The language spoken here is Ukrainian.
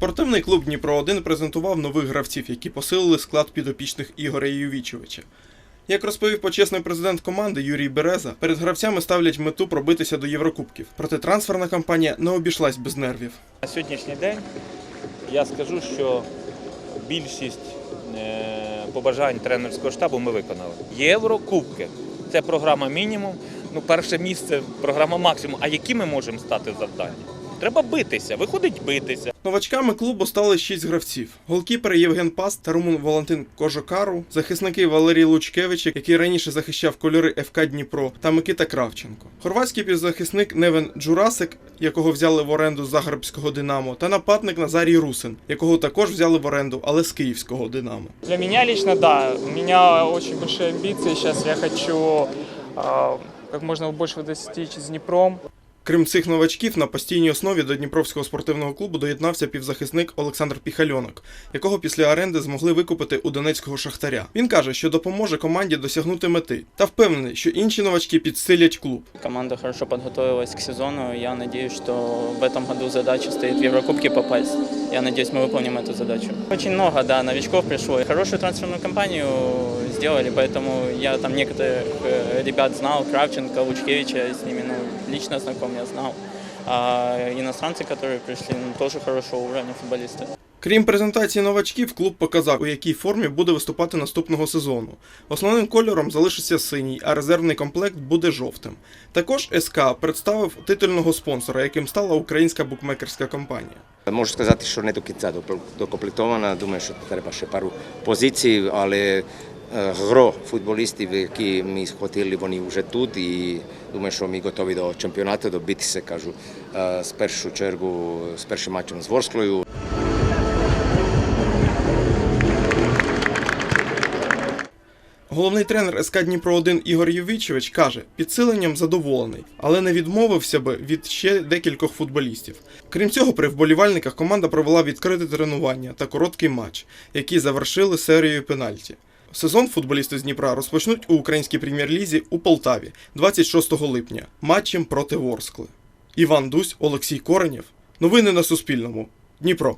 Спортивний клуб Дніпро 1 презентував нових гравців, які посилили склад підопічних Ігоря Ювічовича. Як розповів почесний президент команди Юрій Береза, перед гравцями ставлять мету пробитися до Єврокубків. Проте трансферна кампанія не обійшлась без нервів. На сьогоднішній день я скажу, що більшість е, побажань тренерського штабу ми виконали. Єврокубки це програма мінімум. Ну, перше місце програма максимум. А які ми можемо стати завдання? Треба битися, виходить битися. Новачками клубу стали шість гравців: голкіпер Євген Пас та румун Валентин Кожокару, захисники Валерій Лучкевич, який раніше захищав кольори ФК Дніпро, та Микита Кравченко. Хорватський півзахисник Невен Джурасик, якого взяли в оренду з Загребського Динамо, та нападник Назарій Русин, якого також взяли в оренду, але з Київського Динамо. Для меня лично, да. У меня очень большие амбиции. Сейчас я хочу как можно больше достичь с Днепром. Крім цих новачків, на постійній основі до Дніпровського спортивного клубу доєднався півзахисник Олександр Піхальонок, якого після оренди змогли викупити у донецького шахтаря. Він каже, що допоможе команді досягнути мети, та впевнений, що інші новачки підсилять клуб. Команда хорошо подготовилась к сезону. Я надеюсь, что в этом году задача стоит в Еврокубки попасть. Я надеюсь, мы выполним эту задачу. Очень много, да, новичков пришло. Хорошую трансферную кампанию сделали, поэтому я там некоторых э, ребят знал, Кравченко, Лучкевича, я с ними ну, лично знаком, я знал. А иностранцы, которые пришли, ну, тоже хорошего уровня футболисты. Крім презентації новачків, клуб показав, у якій формі буде виступати наступного сезону. Основним кольором залишиться синій, а резервний комплект буде жовтим. Також СК представив титульного спонсора, яким стала українська букмекерська компанія. Можу сказати, що не до кінця допл- докомплектована. Думаю, що треба ще пару позицій, але е, гро футболістів, які ми схватили, вони вже тут і думаю, що ми готові до чемпіонату, до битися, кажу, з першу чергу, з першим матчем з Ворсклою. Головний тренер СК Дніпро 1 Ігор Ювічевич каже, підсиленням задоволений, але не відмовився би від ще декількох футболістів. Крім цього, при вболівальниках команда провела відкрите тренування та короткий матч, які завершили серією пенальті. Сезон футболісти з Дніпра розпочнуть у українській прем'єр-лізі у Полтаві 26 липня матчем проти Ворскли. Іван Дусь, Олексій Коренєв. Новини на Суспільному. Дніпро.